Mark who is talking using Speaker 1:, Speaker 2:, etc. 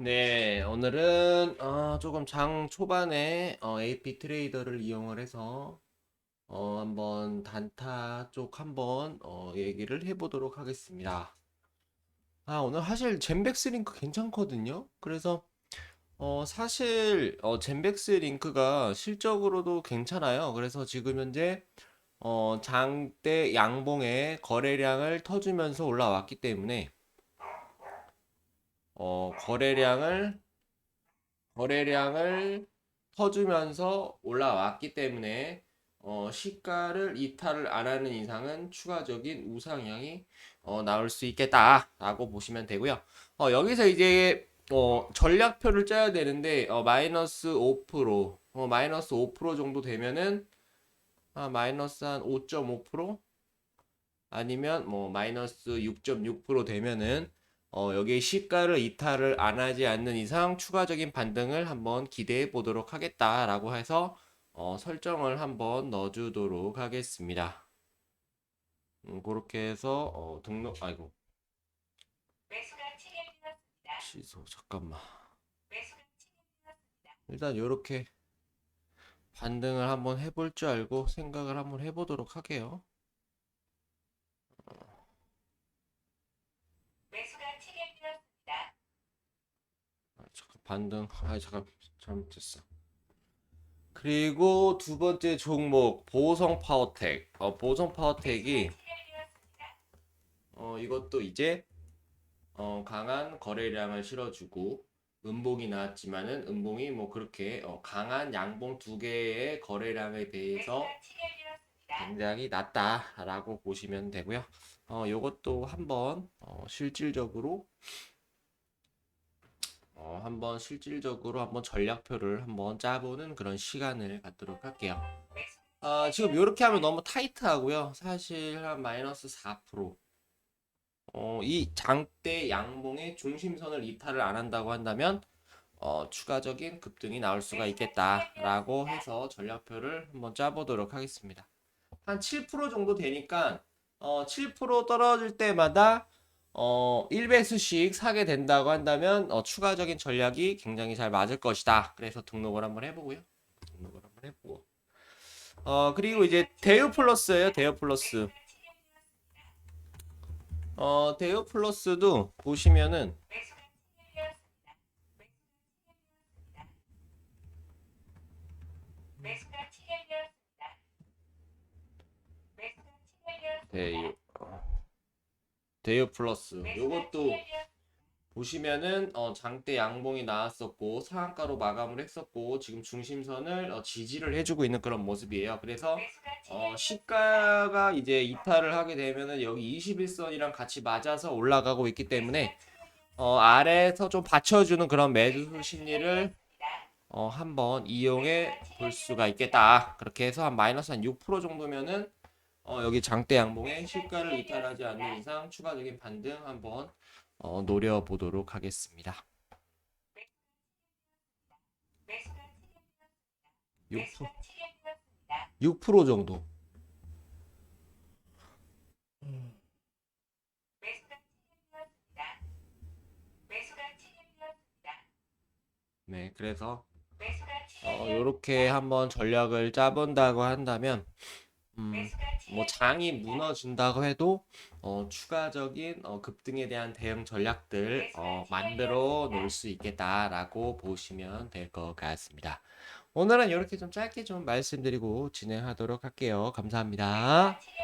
Speaker 1: 네, 오늘은 어, 조금 장 초반에 어, AP 트레이더를 이용을 해서 어, 한번 단타 쪽 한번 어, 얘기를 해보도록 하겠습니다. 아, 오늘 사실 젠백스 링크 괜찮거든요. 그래서 어, 사실 어, 젠백스 링크가 실적으로도 괜찮아요. 그래서 지금 현재 어, 장대 양봉의 거래량을 터주면서 올라왔기 때문에 어, 거래량을 거래량을 터주면서 올라왔기 때문에 어, 시가를 이탈을 안 하는 이상은 추가적인 우상향이 어, 나올 수 있겠다라고 보시면 되고요. 어, 여기서 이제 어, 전략표를 짜야 되는데 어, 마이너스 5% 어, 마이너스 5% 정도 되면은 아, 마이너스 한 5.5% 아니면 뭐 마이너스 6.6% 되면은 어, 여기에 시가를 이탈을 안 하지 않는 이상 추가적인 반등을 한번 기대해 보도록 하겠다라고 해서 어, 설정을 한번 넣어주도록 하겠습니다. 음, 그렇게 해서 어, 등록 아이고. 취소 잠깐만. 일단 이렇게 반등을 한번 해볼 줄 알고 생각을 한번 해보도록 할게요. 아, 잠깐 반등. 아 잠깐 잘못했어. 그리고 두 번째 종목 보성 파워텍. 어 보성 파워텍이. 어 이것도 이제 어 강한 거래량을 실어주고 음봉이 나왔지만은 음봉이 뭐 그렇게 어 강한 양봉 두 개의 거래량에 비해서 굉장히 낮다라고 보시면 되고요. 어, 요것도 한번 어, 실질적으로 어, 한번 실질적으로 한번 전략표를 한번 짜보는 그런 시간을 갖도록 할게요. 아, 지금 이렇게 하면 너무 타이트하고요. 사실 한 마이너스 4%. 어, 이 장대 양봉의 중심선을 이탈을 안 한다고 한다면 어, 추가적인 급등이 나올 수가 있겠다라고 해서 전략표를 한번 짜보도록 하겠습니다. 한 7% 정도 되니까 어, 7% 떨어질 때마다 어, 1배수씩 사게 된다고 한다면 어, 추가적인 전략이 굉장히 잘 맞을 것이다. 그래서 등록을 한번 해보고요. 등록을 한번 해보고. 어, 그리고 이제 대유 플러스예요. 대유 플러스. 어, 대유 플러스도 보시면은
Speaker 2: 매수가 체결되었습니다. 매수가 체결되었습니다. 매수가 체결되었습니다.
Speaker 1: 대유 어, 대유 플러스. 요것도 보시면은 어, 장대 양봉이 나왔었고 상한가로 마감을 했었고 지금 중심선을 어, 지지를 해주고 있는 그런 모습이에요. 그래서 어, 시가가 이제 이탈을 하게 되면은 여기 21선이랑 같이 맞아서 올라가고 있기 때문에 어, 아래에서 좀 받쳐주는 그런 매수 심리를 어, 한번 이용해 볼 수가 있겠다. 그렇게 해서 한 마이너스 한 6% 정도면은 어, 여기 장대 양봉에 시가를 이탈하지 않는 이상 추가적인 반등 한번 어, 노려보도록 하겠습니다.
Speaker 2: 매수가
Speaker 1: 6%,
Speaker 2: 매수가 체결되었습니다.
Speaker 1: 6% 정도. 네, 그래서 어. 요렇게 한번 전략을 짜본다고 한다면 음, 뭐 장이 무너진다고 해도 어, 추가적인 어, 급등에 대한 대응 전략들 어, 만들어 놓을 수 있겠다라고 보시면 될 것 같습니다. 오늘은 이렇게 좀 짧게 좀 말씀드리고 진행하도록 할게요. 감사합니다.
Speaker 2: 체결